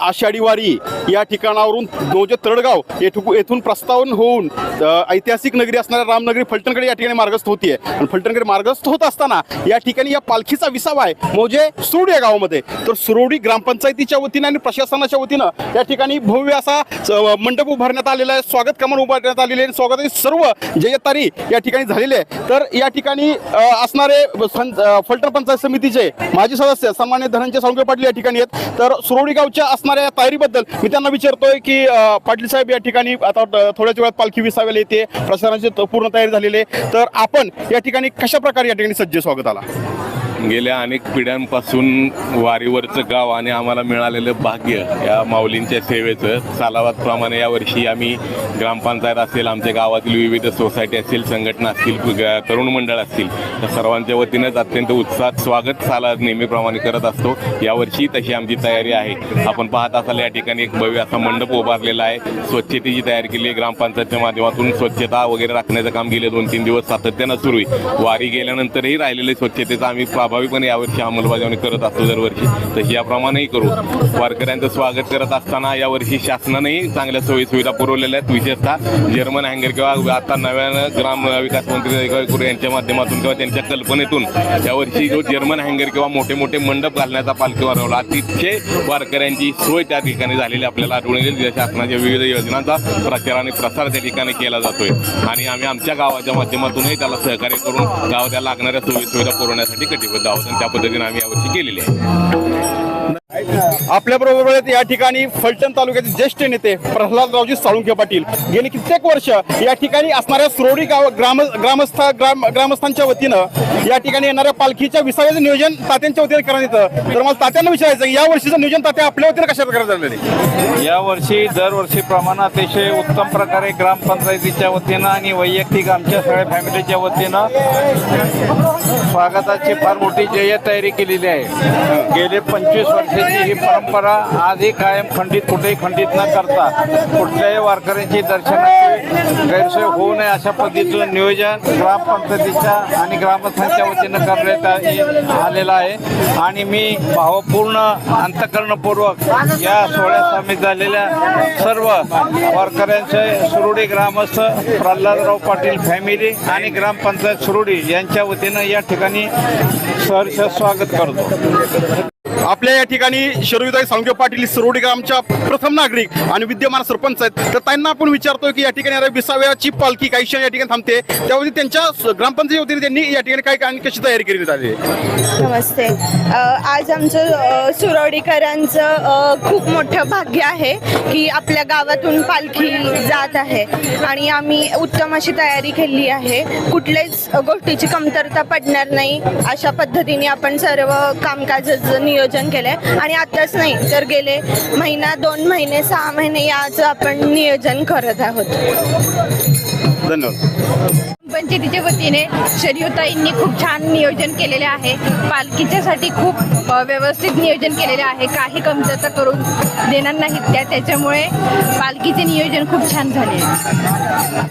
आषाढी वारी या ठिकाणावरून दोजे तडगाव येथू- येथून प्रस्तावन होऊन ऐतिहासिक नगरी असणाऱ्या रामनगरी फलटणकडे या ठिकाणी मार्गस्थ होतीये. आणि फलटणकडे मार्गस्थ होत असताना या ठिकाणी या पालखीचा विसावा आहे म्हणजे सुरोडी या गावामध्ये. तर सुरोडी ग्रामपंचायतीच्या वतीनं आणि प्रशासनाच्या वतीनं या ठिकाणी भव्य असा मंडप उभारण्यात आलेला आहे स्वागत कमान उभारण्यात आलेले आहे स्वागत सर्व जयतारी या ठिकाणी झालेले आहे. तर या ठिकाणी असणारे फलटण पंचायत समितीचे माजी सदस्य सन्मान्य धनंजय सावंगे पाटील या ठिकाणी आहेत. तर सुरोडी गावच्या असणाऱ्या या तयारीबद्दल मी त्यांना विचारतोय की पाटील साहेब या ठिकाणी आता थोड्याच वेळात पालखी विसावेला येते प्रशासनाची पूर्ण तयारी झालेली आहे. तर आपण या ठिकाणी कशा प्रकारे या ठिकाणी सज्ज स्वागताला? गेल्या अनेक पिढ्यांपासून वारीवरचं गाव आणि आम्हाला मिळालेलं भाग्य या माऊलींच्या सेवेचं. सालावादप्रमाणे यावर्षी आम्ही ग्रामपंचायत असेल आमच्या गावातील विविध सोसायटी असतील संघटना असतील तरुण मंडळ असतील तर सर्वांच्या वतीनंच अत्यंत उत्साहात स्वागत साला नेहमीप्रमाणे करत असतो. यावर्षी तशी आमची तयारी आहे. आपण पाहत असाल या ठिकाणी एक भव्य असा मंडप उभारलेला आहे. स्वच्छतेची तयारी केली आहे. ग्रामपंचायतच्या माध्यमातून स्वच्छता वगैरे राखण्याचं काम गेले दोन तीन दिवस सातत्यानं सुरू आहे. वारी गेल्यानंतरही राहिलेले स्वच्छतेचा आम्ही स्वाभाविकपणे यावर्षी अंमलबजावणी करत असतो दरवर्षी. तर याप्रमाणेही करू. वारकऱ्यांचं स्वागत करत असताना यावर्षी शासनानेही चांगल्या सोयी सुविधा पुरवलेल्या आहेत. विशेषतः जर्मन हँगर किंवा आता नव्यानं ग्राम विकास मंत्री यांच्या माध्यमातून किंवा त्यांच्या कल्पनेतून यावर्षी जो जर्मन हँगर किंवा मोठे मोठे मंडप घालण्याचा पालखी वारवला अतिशय वारकऱ्यांची सोय त्या ठिकाणी झालेली आपल्याला आढळून येईल शासनाच्या विविध योजनांचा प्रचार आणि प्रसार त्या ठिकाणी केला जातोय. आणि आम्ही आमच्या गावाच्या माध्यमातूनही त्याला सहकार्य करून गावाच्या लागणाऱ्या सोयी सुविधा पुरवण्यासाठी कटिबद्ध आहोत आणि त्या पद्धतीने आम्ही यावर्षी केलेली आहे. आपल्या बरोबर आहेत या ठिकाणी फलटण तालुक्याचे ज्येष्ठ नेते प्रल्हादरावजी साळुंखे पाटील. गेली कित्येक वर्ष या ठिकाणी असणाऱ्या सुरोडी गाव ग्राम ग्रामस्थ ग्राम ग्रामस्थांच्या वतीनं या ठिकाणी येणाऱ्या पालखीच्या विसाव्याचं नियोजन तात्यांच्या वतीने करण्यात येतं. तर मला तात्यांना विचारायचं की या वर्षीचं नियोजन तात्या आपल्या वतीने कशा प्रकारे झालेलं यावर्षी दरवर्षीप्रमाणे अतिशय उत्तम प्रकारे ग्रामपंचायतीच्या वतीनं आणि वैयक्तिक आमच्या सगळ्या फॅमिलीच्या वतीनं स्वागताची फार मोठी जय तयारी केलेली आहे. गेले पंचवीस वर्षाची ही परंपरा आजही कायम खंडित कुठेही खंडित न करता कुठल्याही वारकऱ्यांची दर्शनाची गैरसोय होऊ नये अशा पद्धतीचं नियोजन ग्रामपंचायतीच्या आणि ग्रामस्थांच्या वतीनं करण्यात आलेलं आहे. आणि मी भावपूर्ण अंतकरणपूर्वक या सोहळ्यात सामील झालेल्या सर्व वारकऱ्यांचे सुरुडी ग्रामस्थ प्रल्हादराव पाटील फॅमिली आणि ग्रामपंचायत सुरुडी यांच्या वतीनं या ठिकाणी सहर्ष स्वागत करतो. आपल्या या ठिकाणी शरविताई साळुंखे पाटील सुरोडी ग्रामच्या प्रथम नागरिक आणि विद्यमान सरपंच आहेत. तर त्यांना आपण विचारतोय की या ठिकाणी येणाऱ्या विसाव्याची पालखी काही क्षण या ठिकाणी थांबते. त्यावेळी त्यांच्या ग्रामपंचायत ग्रामपंचायती वतीने त्यांनी या ठिकाणी काय आणि कशी तयारी केली आली आहे नमस्ते आज आमचं अ, सुरवडीकरांचं खूप मोठं भाग्य आहे की आपल्या गावातून पालखी जात आहे आणि आम्ही उत्तम अशी तयारी केली आहे. कुठल्याच गोष्टीची कमतरता पडणार नाही. अशा पद्धतीने आपण सर्व कामकाजाचं नियोजन केलंय. आणि आताच नाही तर गेले महिना दोन महिने सहा महिने याचं आपण नियोजन करत आहोत. धन्यवाद. पंचायतीच्या वतीने शरीयताईंनी खूप छान नियोजन केलेले आहे. पालखीच्यासाठी खूप व्यवस्थित नियोजन केलेले आहे. काही कमतरता करून देणार नाहीत त्या त्याच्यामुळे पालखीचे नियोजन खूप छान झाले.